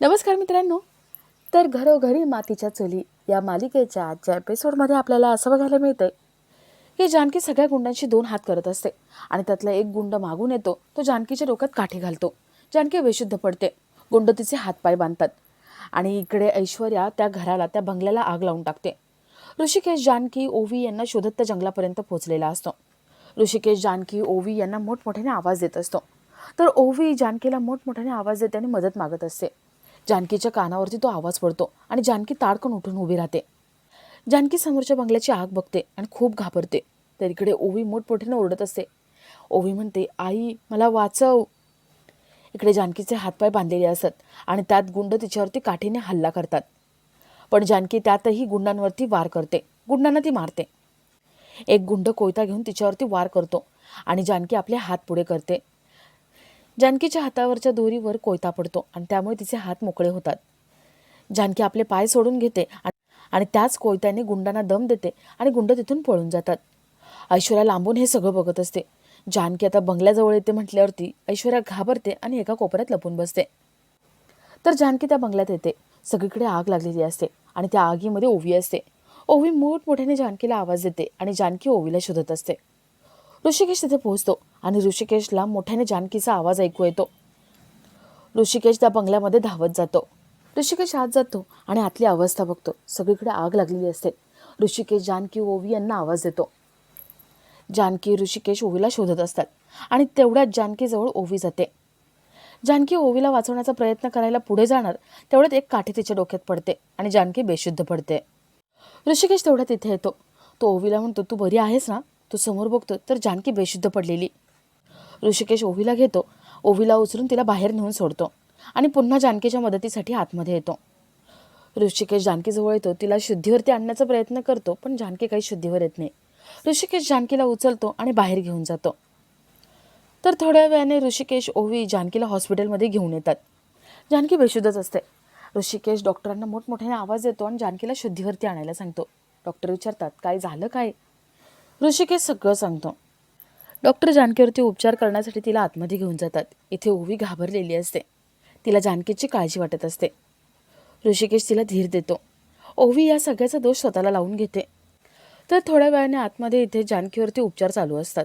नमस्कार मित्रांनो. तर घरोघरी मातीच्या चुली या मालिकेच्या आजच्या एपिसोडमध्ये आपल्याला असं बघायला मिळतंय की जानकी सगळ्या गुंडांशी दोन हात करत असते आणि त्यातला एक गुंड मागून येतो तो जानकीच्या डोक्यात काठी घालतो. जानकी बेशुद्ध पडते. गुंड तिचे हातपाय बांधतात आणि इकडे ऐश्वर्या त्या घराला त्या बंगल्याला आग लावून टाकते. ऋषिकेश जानकी ओवी यांना शोधत त्या जंगलापर्यंत पोहोचलेला असतो. ऋषिकेश जानकी ओवी यांना मोठमोठ्याने आवाज देत असतो. तर ओवी जानकीला मोठमोठ्याने आवाज देते आणि मदत मागत असते. जानकीच्या कानावरती तो आवाज पडतो आणि जानकी ताडकन उठून उभी राहते. जानकी समोरच्या बंगल्याची आग बघते आणि खूप घाबरते. तर इकडे ओवी मोठमोठ्याने ओरडत असते. ओवी म्हणते आई मला वाचव. इकडे जानकीचे हातपाय बांधलेले असत आणि त्यात गुंड तिच्यावरती काठीने हल्ला करतात. पण जानकी त्यातही गुंडांवरती वार करते. गुंडांना ती मारते. एक गुंड कोयता घेऊन तिच्यावरती वार करतो आणि जानकी आपले हात पुढे करते. जानकीच्या हातावरच्या दोरीवर कोयता पडतो आणि त्यामुळे तिचे हात मोकळे होतात. जानकी आपले पाय सोडून घेते आणि- त्याच कोयत्याने गुंडांना दम देते आणि गुंड तिथून पळून जातात. ऐश्वर्या लांबून हे सगळं बघत असते. जानकी आता बंगल्याजवळ येते म्हटल्यावरती ऐश्वर्या घाबरते आणि एका कोपऱ्यात लपून बसते. तर जानकी त्या बंगल्यात येते. सगळीकडे आग लागलेली असते आणि त्या आगीमध्ये ओवी असते. ओवी मोठमोठ्याने जानकीला आवाज देते आणि जानकी ओवीला शोधत असते. ऋषिकेश तिथे पोहोचतो आणि ऋषिकेशला मोठ्याने जानकीचा आवाज ऐकू येतो. ऋषिकेश त्या बंगल्यामध्ये धावत जातो. ऋषिकेश आत जातो आणि आतली अवस्था बघतो. सगळीकडे आग लागलेली असते. ऋषिकेश जानकी ओवी यांना आवाज देतो. जानकी ऋषिकेश ओवीला शोधत असतात आणि तेवढ्यात जानकीजवळ ओवी जाते. जानकी ओवीला वाचवण्याचा प्रयत्न करायला पुढे जाणार तेवढ्यात एक काठी तिच्या डोक्यात पडते आणि जानकी बेशुद्ध पडते. ऋषिकेश तेवढ्या तिथे येतो. तो ओवीला म्हणतो तू बरी आहेस ना? तो समोर बघतो तर जानकी बेशुद्ध पडलेली. ऋषिकेश ओवीला घेतो. ओवीला उचलून तिला बाहेर नेऊन सोडतो आणि पुन्हा जानकीच्या मदतीसाठी आतमध्ये येतो. ऋषिकेश जानकीजवळ येतो. तिला शुद्धीवरती आणण्याचा प्रयत्न करतो पण जानकी काही शुद्धीवर येत नाही. ऋषिकेश जानकीला उचलतो आणि बाहेर घेऊन जातो. तर थोड्या वेळाने ऋषिकेश ओवी जानकीला हॉस्पिटलमध्ये घेऊन येतात. जानकी बेशुद्धच असते. ऋषिकेश डॉक्टरांना मोठमोठ्याने आवाज देतो आणि जानकीला शुद्धीवरती आणायला सांगतो. डॉक्टर विचारतात काय झालं काय? ऋषिकेश सगळं सांगतो. डॉक्टर जानकीवरती उपचार करण्यासाठी तिला आतमध्ये घेऊन जातात. इथे ओवी घाबरलेली असते. तिला जानकीची काळजी वाटत असते. ऋषिकेश तिला धीर देतो. ओवी या सगळ्याचा दोष स्वतःला लावून घेते. तर थोड्या वेळाने आतमध्ये इथे जानकीवरती उपचार चालू असतात.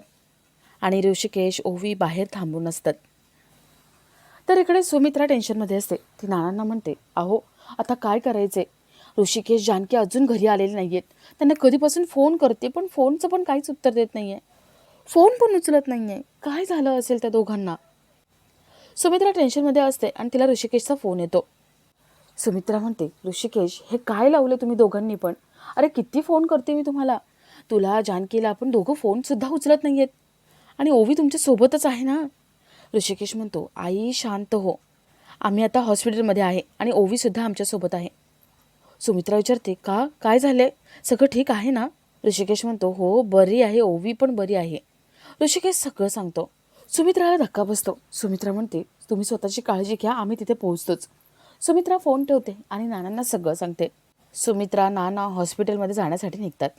आणि ऋषिकेश ओवी बाहेर थांबून असतात. तर इकडे सुमित्रा टेन्शनमध्ये असते. ती नानांना म्हणते अहो आता काय करायचे? ऋषिकेश जानकी अजून घरी आलेले नाही आहेत त्यांना कधीपासून फोन करते पण फोनचं पण काहीच उत्तर देत नाही आहे फोन पण उचलत नाही आहे काय झालं असेल त्या दोघांना? सुमित्रा टेन्शनमध्ये असते आणि तिला ऋषिकेशचा फोन येतो. सुमित्रा म्हणते ऋषिकेश हे काय लावलं तुम्ही दोघांनी पण? अरे किती फोन करते मी तुम्हाला. तुला जानकीला आपण दोघं फोनसुद्धा उचलत नाही आहेत आणि ओवी तुमच्यासोबतच आहे ना? ऋषिकेश म्हणतो आई शांत हो. आम्ही आता हॉस्पिटलमध्ये आहे आणि ओवीसुद्धा आमच्यासोबत आहे. सुमित्रा विचारते का? काय झालंय? सगळं ठीक आहे ना? ऋषिकेश म्हणतो हो बरी आहे ओवी पण बरी आहे. ऋषिकेश सगळं सांगतो. सुमित्राला धक्का बसतो. सुमित्रा म्हणते तुम्ही स्वतःची काळजी घ्या आम्ही तिथे पोहोचतोच. सुमित्रा फोन ठेवते आणि नानांना सगळं सांगते. सुमित्रा नाना हॉस्पिटलमध्ये जाण्यासाठी निघतात.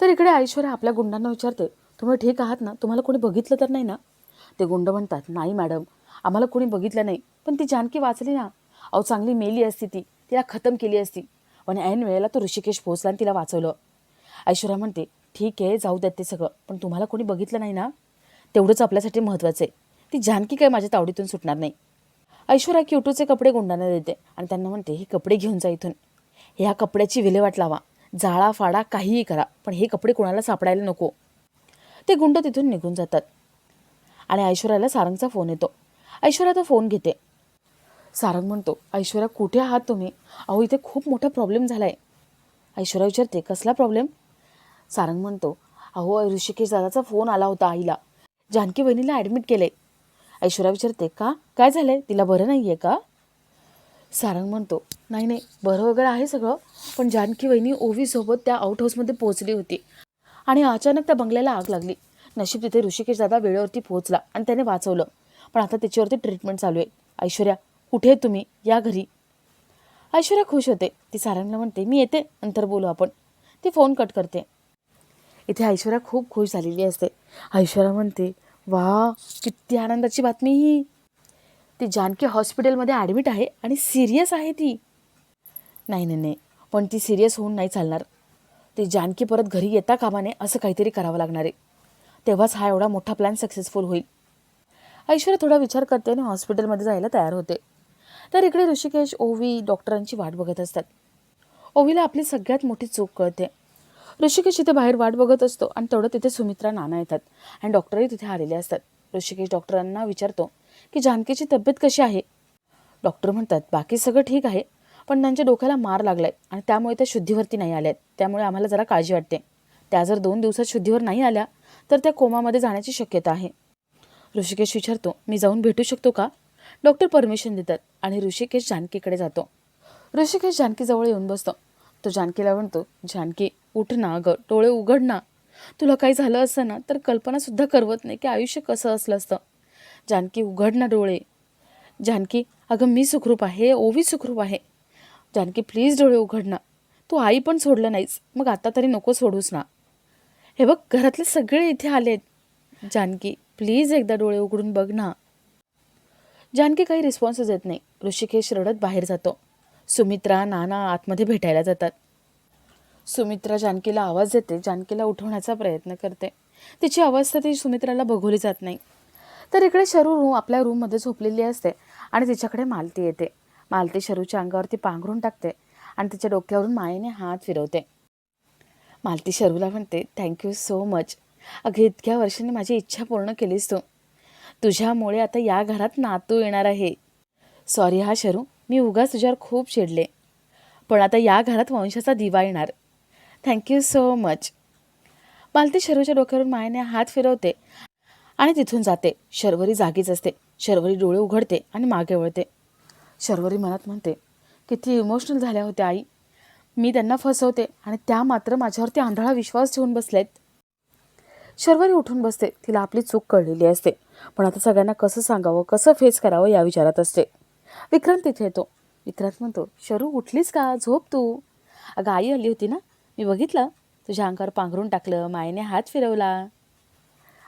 तर इकडे ऐश्वर्या आपल्या गुंडांना विचारते तुम्ही ठीक आहात ना? तुम्हाला कोणी बघितलं तर नाही ना? ते गुंड म्हणतात नाही मॅडम आम्हाला कोणी बघितलं नाही पण ती जानकी वाचली ना. अहो चांगली मेली असती ती. तिला खतम केली असती. पण ऐन वेळेला तो ऋषिकेश पोहोचला आणि तिला वाचवलं. ऐश्वर्या म्हणते ठीक आहे जाऊ द्यात ते सगळं. पण तुम्हाला कोणी बघितलं नाही ना? तेवढंच आपल्यासाठी महत्त्वाचं आहे. ती जानकी काय माझ्या तावडीतून सुटणार नाही. ऐश्वर्या क्युटूचे कपडे गुंडांना देते आणि त्यांना म्हणते हे कपडे घेऊन जा इथून. ह्या कपड्याची विल्हेवाट लावा. जाळा फाडा काहीही करा पण हे कपडे कोणाला सापडायला नको. ते गुंड तिथून निघून जातात. आणि ऐश्वर्याला सारंगचा फोन येतो. ऐश्वर्या तो फोन घेते. सारंग म्हणतो ऐश्वर्या कुठे आहात तुम्ही? अहो इथे खूप मोठा प्रॉब्लेम झाला आहे ऐश्वर्या विचारते कसला प्रॉब्लेम सारंग म्हणतो अहो ऋषिकेश दादाचा फोन आला होता आईला. जानकी बहिणीला ॲडमिट केले ऐश्वर्या विचारते का? काय झालंय? तिला बरं नाही आहे का? सारंग म्हणतो नाही नाही बरं वगैरे आहे सगळं पण जानकी वहिनी ओवीसोबत त्या आउट हाऊसमध्ये पोहोचली होती आणि अचानक त्या बंगल्याला आग लागली. नशीब तिथे ऋषिकेश दादा वेळेवरती पोहोचला आणि त्याने वाचवलं. पण आता त्याच्यावरती ट्रीटमेंट चालू आहे. ऐश्वर्या कुठे आहे तुम्ही? या घरी. ऐश्वर्या खुश होते. ती सारंगला म्हणते मी येते. नंतर बोलू आपण. ती फोन कट करते. इथे ऐश्वर्या खूप खुश झालेली असते. ऐश्वर्या म्हणते वा किती आनंदाची बातमी ही. ती जानकी हॉस्पिटलमध्ये ॲडमिट आहे आणि सिरियस आहे ती. नाही नाही नाही. पण ती सिरियस होऊन नाही चालणार. ती जानकी परत घरी येता कामा नये असं काहीतरी करावं लागणार आहे. तेव्हाच हा एवढा मोठा प्लॅन सक्सेसफुल होईल. ऐश्वर्या थोडा विचार करते आणि हॉस्पिटलमध्ये जायला तयार होते. तर इकडे ऋषिकेश ओवी डॉक्टरांची वाट बघत असतात. ओवीला आपली सगळ्यात मोठी चूक कळते. ऋषिकेश इथे बाहेर वाट बघत असतो आणि तेवढं तिथे सुमित्रा नाना येतात. आणि डॉक्टरही तिथे आलेले असतात. ऋषिकेश डॉक्टरांना विचारतो की जानकीची तब्येत कशी आहे? डॉक्टर म्हणतात बाकी सगळं ठीक आहे पण त्यांच्या डोक्याला मार लागलाय आणि त्यामुळे त्या शुद्धीवरती नाही आल्यात. त्यामुळे आम्हाला जरा काळजी वाटते. त्या जर दोन दिवसात शुद्धीवर नाही आल्या तर त्या कोमामध्ये जाण्याची शक्यता आहे. ऋषिकेश विचारतो मी जाऊन भेटू शकतो का? डॉक्टर परमिशन देतात आणि ऋषिकेश जानकीकडे जातो. ऋषिकेश जानकीजवळ येऊन बसतो. तो जानकीला म्हणतो जानकी उठ ना ग डोळे उघड ना. तुला काही झालं असतं ना तर कल्पनासुद्धा करवत नाही की आयुष्य कसं असलं असतं. जानकी उघड ना डोळे. जानकी अगं मी सुखरूप आहे ओवी सुखरूप आहे. जानकी प्लीज डोळे उघड ना. तू आई पण सोडलं नाहीस मग आता तरी नको सोडूस ना. हे बघ घरातले सगळे इथे आले आहेत जानकी प्लीज एकदा डोळे उघडून बघ ना. जानकी काही रिस्पॉन्सच देत नाही. ऋषिकेश रडत बाहेर जातो. सुमित्रा नाना आतमध्ये भेटायला जातात. सुमित्रा जानकीला आवाज देते. जानकीला उठवण्याचा प्रयत्न करते. तिची अवस्था ती सुमित्राला बघवली जात नाही. तर इकडे शरू रूम आपल्या रूममध्ये झोपलेली असते आणि तिच्याकडे मालती येते. मालती शरूच्या अंगावरती पांघरून टाकते आणि तिच्या डोक्यावरून मायेने हात फिरवते. मालती शरूला म्हणते थँक्यू सो मच अगं इतक्या वर्षांनी माझी इच्छा पूर्ण केलीस तू. तुझ्यामुळे आता या घरात नातू येणार आहे. सॉरी हा शरू मी उगाच तुझ्यावर खूप चिडले. पण आता या घरात वंशाचा दिवा येणार. Thank you so much Malti शरूच्या डोक्यावरून मायेने हात फिरवते आणि तिथून जाते. शर्वरी जागीच असते. शर्वरी डोळे उघडते आणि मागे वळते. शर्वरी मनात म्हणते किती इमोशनल झाल्या होत्या आई. मी त्यांना फसवते आणि त्या मात्र माझ्यावरती आंधळा विश्वास ठेवून बसलेत. शर्वरी उठून बसते. तिला आपली चूक कळलेली असते. पण आता सगळ्यांना कसं सांगावं कसं फेस करावं या विचारात असते. विक्रांत तिथे येतो. विक्रांत म्हणतो शरू उठलीस का? झोप तू. अगं आई आली होती ना. मी बघितलं. तुझ्या अंगावर पांघरून टाकलं. मायेने हात फिरवला.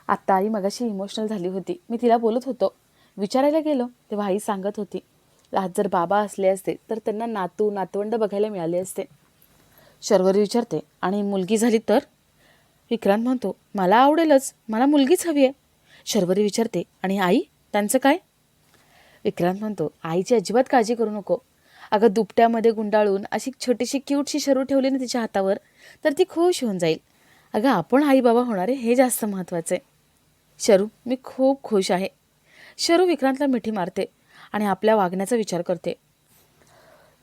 आत्ता आई मगाशी इमोशनल झाली होती. मी तिला बोलत होतो. विचारायला गेलो. तेव्हा आई सांगत होती आज जर बाबा असले असते तर त्यांना नातू नातवंड बघायला मिळाले असते. शर्वरी विचारते आणि मुलगी झाली तर? विक्रांत म्हणतो मला आवडेलच. मला मुलगीच हवी आहे. शर्वरी विचारते आणि आई? त्यांचं काय? विक्रांत म्हणतो आईची अजिबात काळजी करू नको. अगं दुपट्यामध्ये गुंडाळून अशी छोटीशी क्यूटशी शरू ठेवली ना तिच्या हातावर तर ती खुश होऊन जाईल. अगं आपण आई बाबा होणार आहे हे जास्त महत्त्वाचं आहे. शरू मी खूप खुश आहे. शरू विक्रांतला मिठी मारते आणि आपल्या वागण्याचा विचार करते.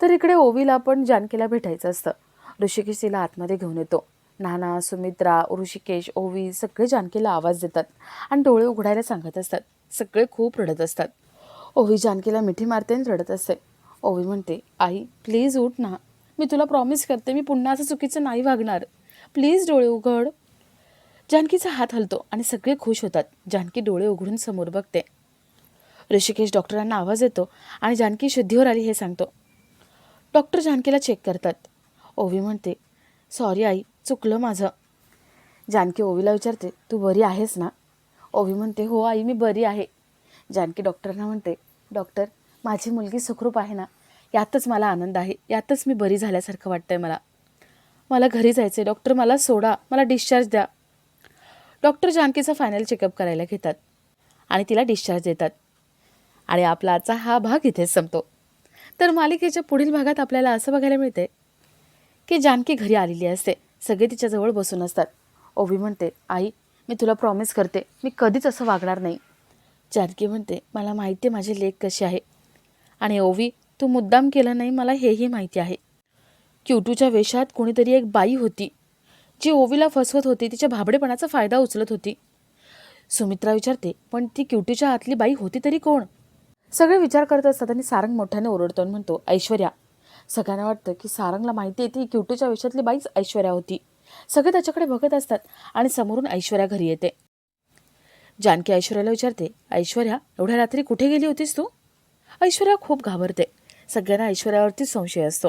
तर इकडे ओवीला पण जानकीला भेटायचं असतं. ऋषिकेश तिला आतमध्ये घेऊन येतो. नाना सुमित्रा ऋषिकेश ओवी सगळे जानकीला आवाज देतात आणि डोळे उघडायला सांगत असतात. सगळे खूप रडत असतात. ओवी जानकीला मिठी मारते आणि रडत असते. ओवी म्हणते आई प्लीज उठ ना. मी तुला प्रॉमिस करते मी पुन्हा असं चुकीचं नाही वागणार. प्लीज डोळे उघड. जानकीचा हात हलतो आणि सगळे खुश होतात. जानकी डोळे उघडून समोर बघते. ऋषिकेश डॉक्टरांना आवाज येतो आणि जानकी शुद्धीवर आली हे सांगतो. डॉक्टर जानकीला चेक करतात. ओवी म्हणते सॉरी आई. चुकलं माझं. जानकी ओवीला विचारते तू बरी आहेस ना? ओवी म्हणते हो आई मी बरी आहे. जानकी डॉक्टरना म्हणते डॉक्टर माझी मुलगी सुखरूप आहे ना? यातच मला आनंद आहे. यातच मी बरी झाल्यासारखं वाटतंय मला. मला घरी जायचं आहे डॉक्टर मला सोडा. मला डिस्चार्ज द्या. डॉक्टर जानकीचा फायनल चेकअप करायला घेतात आणि तिला डिस्चार्ज देतात. आणि आपला आजचा हा भाग इथेच संपतो. तर मालिकेच्या पुढील भागात आपल्याला असं बघायला मिळते की जानकी घरी आलेली असते. सगळे तिच्याजवळ बसून असतात. ओवी म्हणते आई मी तुला प्रॉमिस करते मी कधीच असं वागणार नाही. जानकी म्हणते मला माहिती आहे माझी लेख कशी आहे. आणि ओवी तू मुद्दाम केलं नाही मला हेही माहिती आहे. क्यूटूच्या वेशात कोणीतरी एक बाई होती जी ओवीला फसवत होती तिच्या भाबडेपणाचा फायदा उचलत होती. सुमित्रा विचारते पण ती क्यूटीच्या आतली बाई होती तरी कोण? सगळे विचार करत असतात आणि सारंग मोठ्याने ओरडतो आणि म्हणतो ऐश्वर्या सगळ्यांना वाटतं की सारंगला माहिती आहे ती क्युटीच्या वेशातली बाईच ऐश्वर्या होती. सगळे त्याच्याकडे बघत असतात आणि समोरून ऐश्वर्या घरी येते. जानकी ऐश्वर्याला विचारते ऐश्वर्या एवढ्या रात्री कुठे गेली होतीस तू? ऐश्वर्या खूप घाबरते. सगळ्यांना ऐश्वर्यावरतीच संशय असतो.